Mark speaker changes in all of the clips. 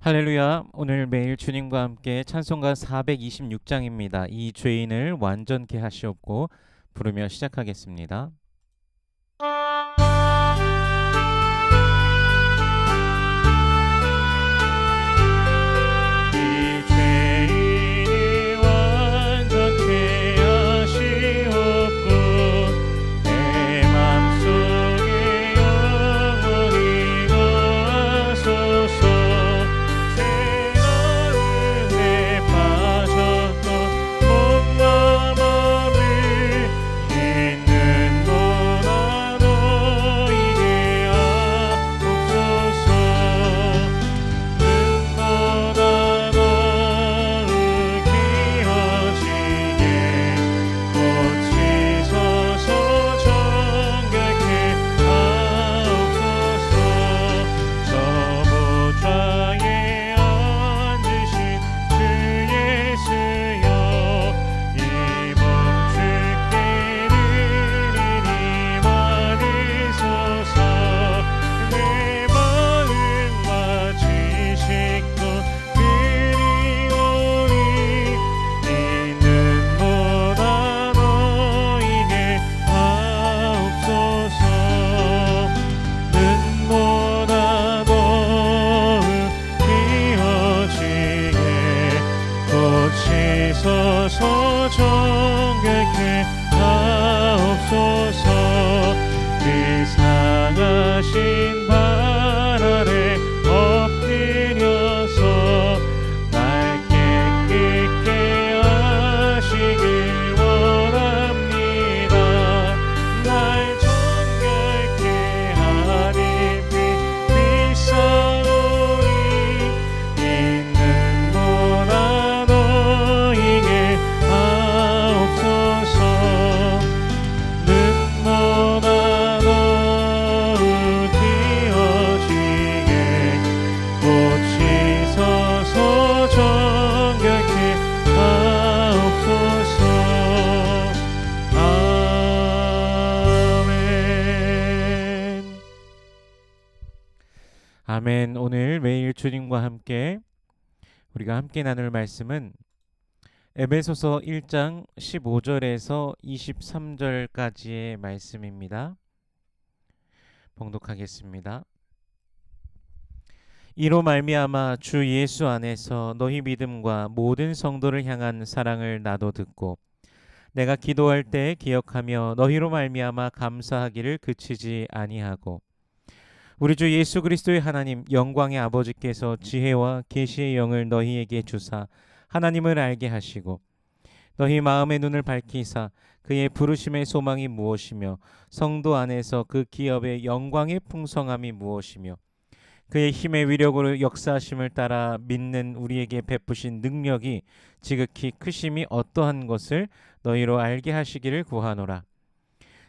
Speaker 1: 할렐루야. 오늘 매일 주님과 함께 찬송가 426장입니다. 이 죄인을 완전케 하시옵고 부르며 시작하겠습니다. 아멘 오늘 매일 주님과 함께 우리가 함께 나눌 말씀은 에베소서 1장 15절에서 23절까지의 말씀입니다. 봉독하겠습니다. 이로 말미암아 주 예수 안에서 너희 믿음과 모든 성도를 향한 사랑을 나도 듣고 내가 기도할 때 기억하며 너희로 말미암아 감사하기를 그치지 아니하고 우리 주 예수 그리스도의 하나님 영광의 아버지께서 지혜와 계시의 영을 너희에게 주사 하나님을 알게 하시고 너희 마음의 눈을 밝히사 그의 부르심의 소망이 무엇이며 성도 안에서 그 기업의 영광의 풍성함이 무엇이며 그의 힘의 위력으로 역사하심을 따라 믿는 우리에게 베푸신 능력이 지극히 크심이 어떠한 것을 너희로 알게 하시기를 구하노라.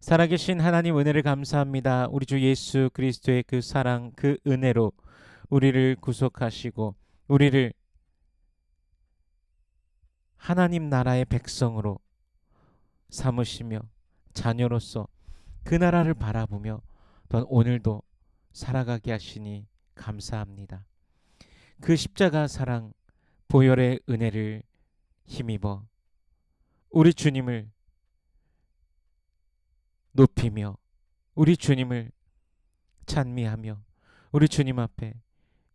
Speaker 1: 살아계신 하나님 은혜를 감사합니다. 우리 주 예수 그리스도의 그 사랑, 그 은혜로 우리를 구속하시고 우리를 하나님 나라의 백성으로 삼으시며 자녀로서 그 나라를 바라보며 또한 오늘도 살아가게 하시니 감사합니다. 그 십자가 사랑 보혈의 은혜를 힘입어 우리 주님을 높이며 우리 주님을 찬미하며 우리 주님 앞에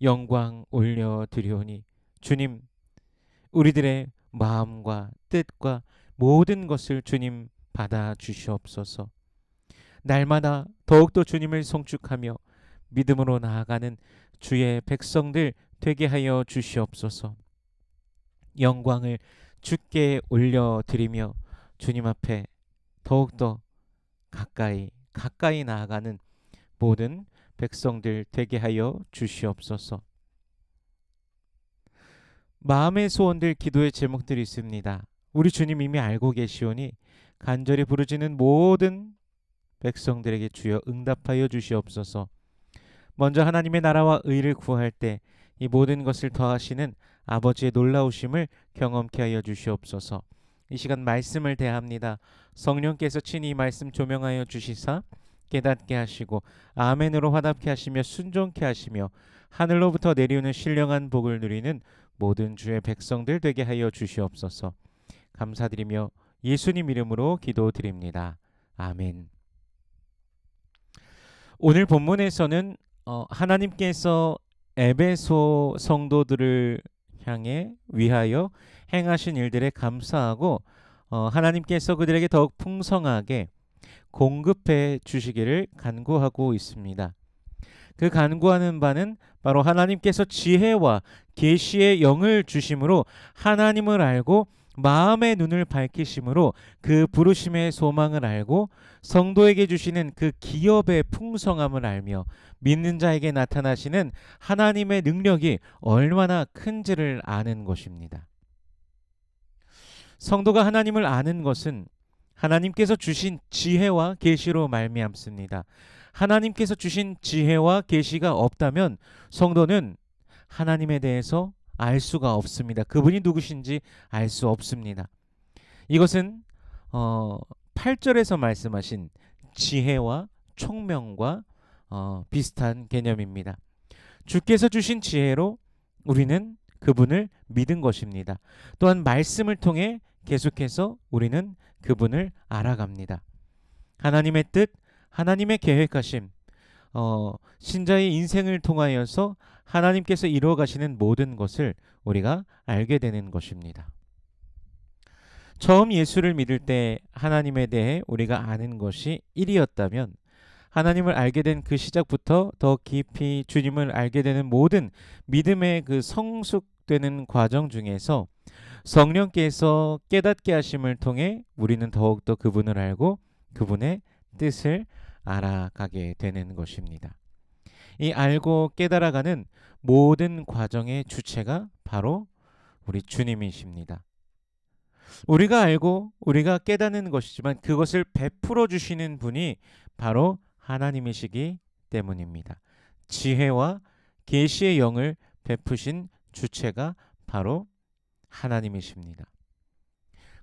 Speaker 1: 영광 올려 드리오니 주님 우리들의 마음과 뜻과 모든 것을 주님 받아 주시옵소서. 날마다 더욱더 주님을 송축하며 믿음으로 나아가는 주의 백성들 되게 하여 주시옵소서. 영광을 주께 올려 드리며 주님 앞에 더욱더 가까이 가까이 나아가는 모든 백성들 되게 하여 주시옵소서. 마음의 소원들 기도의 제목들이 있습니다. 우리 주님 이미 알고 계시오니 간절히 부르짖는 모든 백성들에게 주여 응답하여 주시옵소서. 먼저 하나님의 나라와 의를 구할 때 이 모든 것을 더하시는 아버지의 놀라우심을 경험케 하여 주시옵소서. 이 시간 말씀을 대합니다. 성령께서 친히 이 말씀 조명하여 주시사 깨닫게 하시고 아멘으로 화답케 하시며 순종케 하시며 하늘로부터 내리오는 신령한 복을 누리는 모든 주의 백성들 되게 하여 주시옵소서. 감사드리며 예수님 이름으로 기도드립니다. 아멘. 오늘 본문에서는 어, 하나님께서 에베소 성도들을 향해 위하여 행하신 일들에 감사하고 어, 하나님께서 그들에게 더욱 풍성하게 공급해 주시기를 간구하고 있습니다. 그 간구하는 바는 바로 하나님께서 지혜와 계시의 영을 주심으로 하나님을 알고 마음의 눈을 밝히심으로 그 부르심의 소망을 알고 성도에게 주시는 그 기업의 풍성함을 알며 믿는 자에게 나타나시는 하나님의 능력이 얼마나 큰지를 아는 것입니다. 성도가 하나님을 아는 것은 하나님께서 주신 지혜와 계시로 말미암습니다. 하나님께서 주신 지혜와 계시가 없다면 성도는 하나님에 대해서 알 수가 없습니다. 그분이 누구신지 알 수 없습니다. 이것은 어 8절에서 말씀하신 지혜와 총명과 어, 비슷한 개념입니다. 주께서 주신 지혜로 우리는 그분을 믿은 것입니다. 또한 말씀을 통해 계속해서 우리는 그분을 알아갑니다. 하나님의 뜻, 하나님의 계획하심, 어, 신자의 인생을 통하여서 하나님께서 이루어 가시는 모든 것을 우리가 알게 되는 것입니다. 처음 예수를 믿을 때 하나님에 대해 우리가 아는 것이 1이었다면 하나님을 알게 된 그 시작부터 더 깊이 주님을 알게 되는 모든 믿음의 그 성숙되는 과정 중에서 성령께서 깨닫게 하심을 통해 우리는 더욱더 그분을 알고 그분의 뜻을 알아가게 되는 것입니다. 이 알고 깨달아가는 모든 과정의 주체가 바로 우리 주님이십니다. 우리가 알고 우리가 깨닫는 것이지만 그것을 베풀어 주시는 분이 바로 하나님이시기 때문입니다. 지혜와 계시의 영을 베푸신 주체가 바로 하나님이십니다.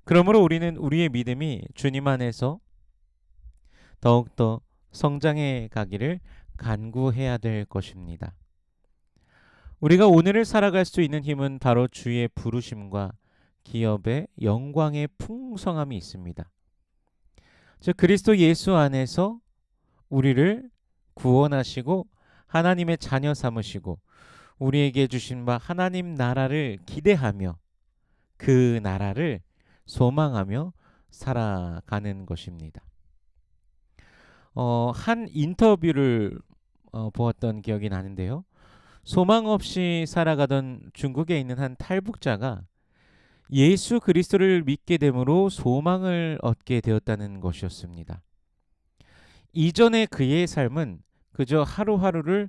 Speaker 1: 그러므로 우리는 우리의 믿음이 주님 안에서 더욱더 성장해 가기를 간구해야 될 것입니다. 우리가 오늘을 살아갈 수 있는 힘은 바로 주의 부르심과 기업의 영광의 풍성함이 있습니다. 즉 그리스도 예수 안에서 우리를 구원하시고 하나님의 자녀 삼으시고 우리에게 주신 바 하나님 나라를 기대하며 그 나라를 소망하며 살아가는 것입니다. 어, 한 인터뷰를 어, 보았던 기억이 나는데요. 소망 없이 살아가던 중국에 있는 한 탈북자가 예수 그리스도를 믿게 됨으로 소망을 얻게 되었다는 것이었습니다. 이전의 그의 삶은 그저 하루하루를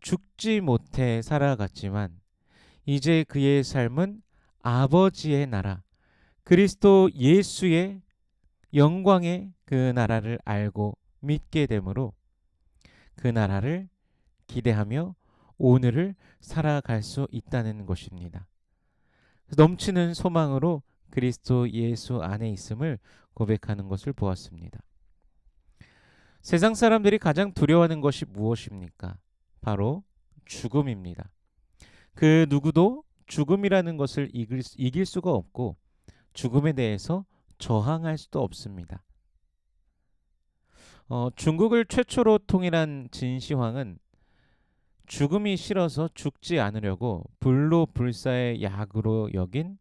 Speaker 1: 죽지 못해 살아갔지만 이제 그의 삶은 아버지의 나라, 그리스도 예수의 영광의 그 나라를 알고 믿게 되므로 그 나라를 기대하며 오늘을 살아갈 수 있다는 것입니다. 넘치는 소망으로 그리스도 예수 안에 있음을 고백하는 것을 보았습니다. 세상 사람들이 가장 두려워하는 것이 무엇입니까? 바로 죽음입니다. 그 누구도 죽음이라는 것을 이길, 수가 없고 죽음에 대해서 저항할 수도 없습니다. 어, 중국을 최초로 통일한 진시황은 죽음이 싫어서 죽지 않으려고 불로 불사의 약으로 여긴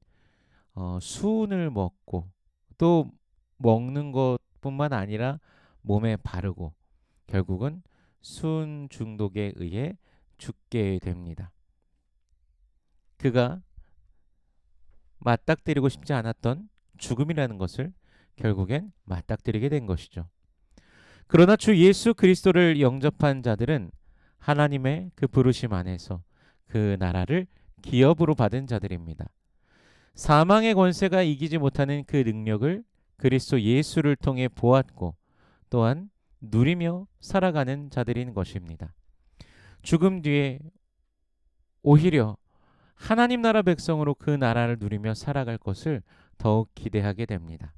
Speaker 1: 어, 수은을 먹고 또 먹는 것뿐만 아니라 몸에 바르고 결국은 수은 중독에 의해 죽게 됩니다. 그가 맞닥뜨리고 싶지 않았던 죽음이라는 것을 결국엔 맞닥뜨리게 된 것이죠. 그러나 주 예수 그리스도를 영접한 자들은 하나님의 그 부르심 안에서 그 나라를 기업으로 받은 자들입니다. 사망의 권세가 이기지 못하는 그 능력을 그리스도 예수를 통해 보았고 또한 누리며 살아가는 자들인 것입니다. 죽음 뒤에 오히려 하나님 나라 백성으로 그 나라를 누리며 살아갈 것을 더욱 기대하게 됩니다.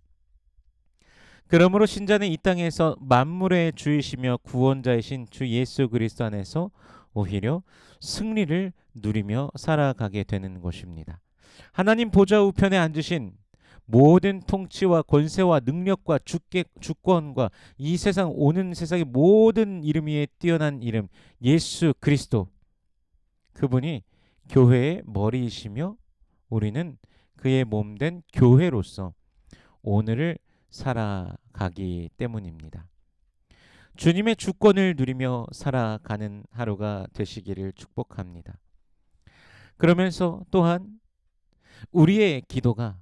Speaker 1: 그러므로 신자는 이 땅에서 만물의 주이시며 구원자이신 주 예수 그리스도 안에서 오히려 승리를 누리며 살아가게 되는 것입니다. 하나님 보좌 우편에 앉으신 모든 통치와 권세와 능력과 주께, 주권과 이 세상 오는 세상의 모든 이름 위에 뛰어난 이름 예수 그리스도 그분이 교회의 머리이시며 우리는 그의 몸 된 교회로서 오늘을 살아가기 때문입니다. 주님의 주권을 누리며 살아가는 하루가 되시기를 축복합니다. 그러면서 또한 우리의 기도가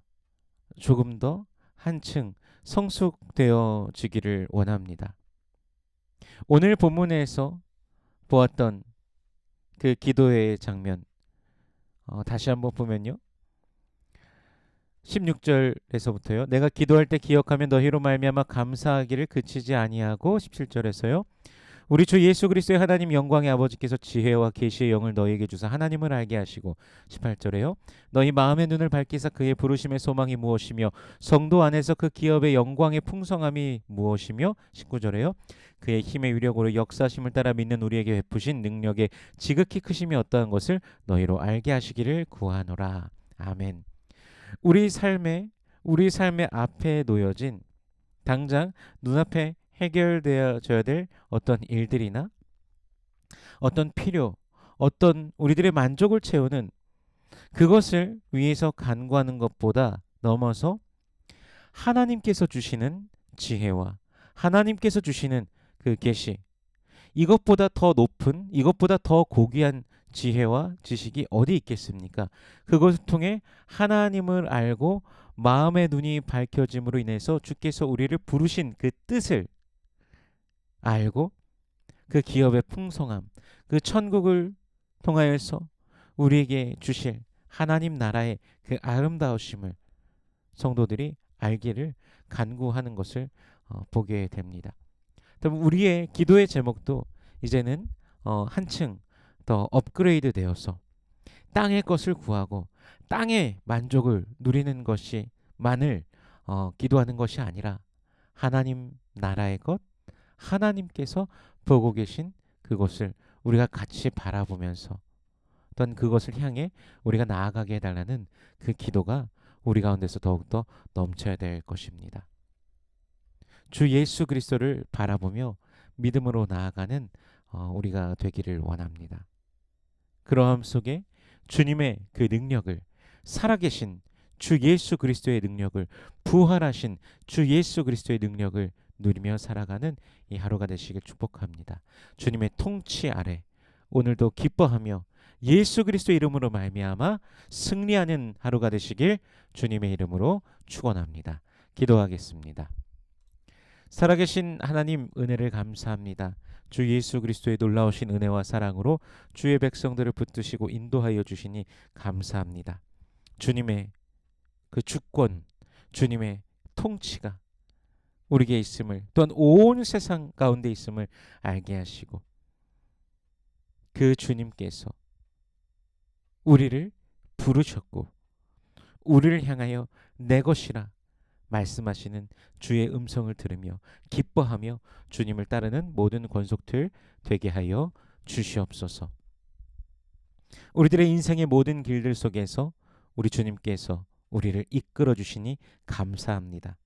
Speaker 1: 조금 더 한층 성숙되어지기를 원합니다. 오늘 본문에서 보았던 그 기도의 장면 어, 다시 한번 보면요. 16절에서부터요. 내가 기도할 때 기억하며 너희로 말미암아 감사하기를 그치지 아니하고 17절에서요. 우리 주 예수 그리스도의 하나님 영광의 아버지께서 지혜와 계시의 영을 너희에게 주사 하나님을 알게 하시고 18절에요. 너희 마음의 눈을 밝히사 그의 부르심의 소망이 무엇이며 성도 안에서 그 기업의 영광의 풍성함이 무엇이며 19절에요. 그의 힘의 위력으로 역사심을 따라 믿는 우리에게 베푸신 능력의 지극히 크심이 어떠한 것을 너희로 알게 하시기를 구하노라. 아멘. 우리 삶에 우리 삶의 앞에 놓여진 당장 눈앞에 해결되어져야 될 어떤 일들이나 어떤 필요, 어떤 우리들의 만족을 채우는 그것을 위해서 간구하는 것보다 넘어서 하나님께서 주시는 지혜와 하나님께서 주시는 그 계시 이것보다 더 높은 이것보다 더 고귀한 지혜와 지식이 어디 있겠습니까? 그것을 통해 하나님을 알고 마음의 눈이 밝혀짐으로 인해서 주께서 우리를 부르신 그 뜻을 알고 그 기업의 풍성함, 그 천국을 통하여서 우리에게 주실 하나님 나라의 그 아름다우심을 성도들이 알기를 간구하는 것을 어, 보게 됩니다. 우리의 기도의 제목도 이제는 어, 한층 더 업그레이드 되어서 땅의 것을 구하고 땅의 만족을 누리는 것이 만을 어, 기도하는 것이 아니라 하나님 나라의 것, 하나님께서 보고 계신 그것을 우리가 같이 바라보면서 어떤 그것을 향해 우리가 나아가게 해달라는 그 기도가 우리 가운데서 더욱더 넘쳐야 될 것입니다. 주 예수 그리스도를 바라보며 믿음으로 나아가는 어, 우리가 되기를 원합니다. 그러함 속에 주님의 그 능력을 살아계신 주 예수 그리스도의 능력을 부활하신 주 예수 그리스도의 능력을 누리며 살아가는 이 하루가 되시길 축복합니다. 주님의 통치 아래 오늘도 기뻐하며 예수 그리스도 이름으로 말미암아 승리하는 하루가 되시길 주님의 이름으로 축원합니다. 기도하겠습니다. 살아계신 하나님 은혜를 감사합니다. 주 예수 그리스도의 놀라우신 은혜와 사랑으로 주의 백성들을 붙드시고 인도하여 주시니 감사합니다. 주님의 그 주권, 주님의 통치가 우리에게 있음을 또한 온 세상 가운데 있음을 알게 하시고 그 주님께서 우리를 부르셨고 우리를 향하여 내 것이라 말씀하시는 주의 음성을 들으며 기뻐하며 주님을 따르는 모든 권속들 되게 하여 주시옵소서. 우리들의 인생의 모든 길들 속에서 우리 주님께서 우리를 이끌어 주시니 감사합니다.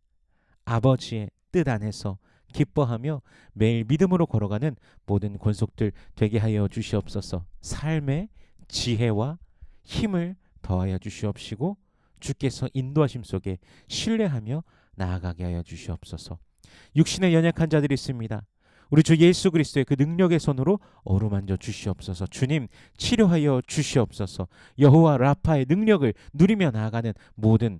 Speaker 1: 아버지의 뜻 안에서 기뻐하며 매일 믿음으로 걸어가는 모든 권속들 되게 하여 주시옵소서. 삶의 지혜와 힘을 더하여 주시옵시고 주께서 인도하심 속에 신뢰하며 나아가게 하여 주시옵소서. 육신의 연약한 자들이 있습니다. 우리 주 예수 그리스도의 그 능력의 손으로 어루만져 주시옵소서. 주님 치료하여 주시옵소서. 여호와 라파의 능력을 누리며 나아가는 모든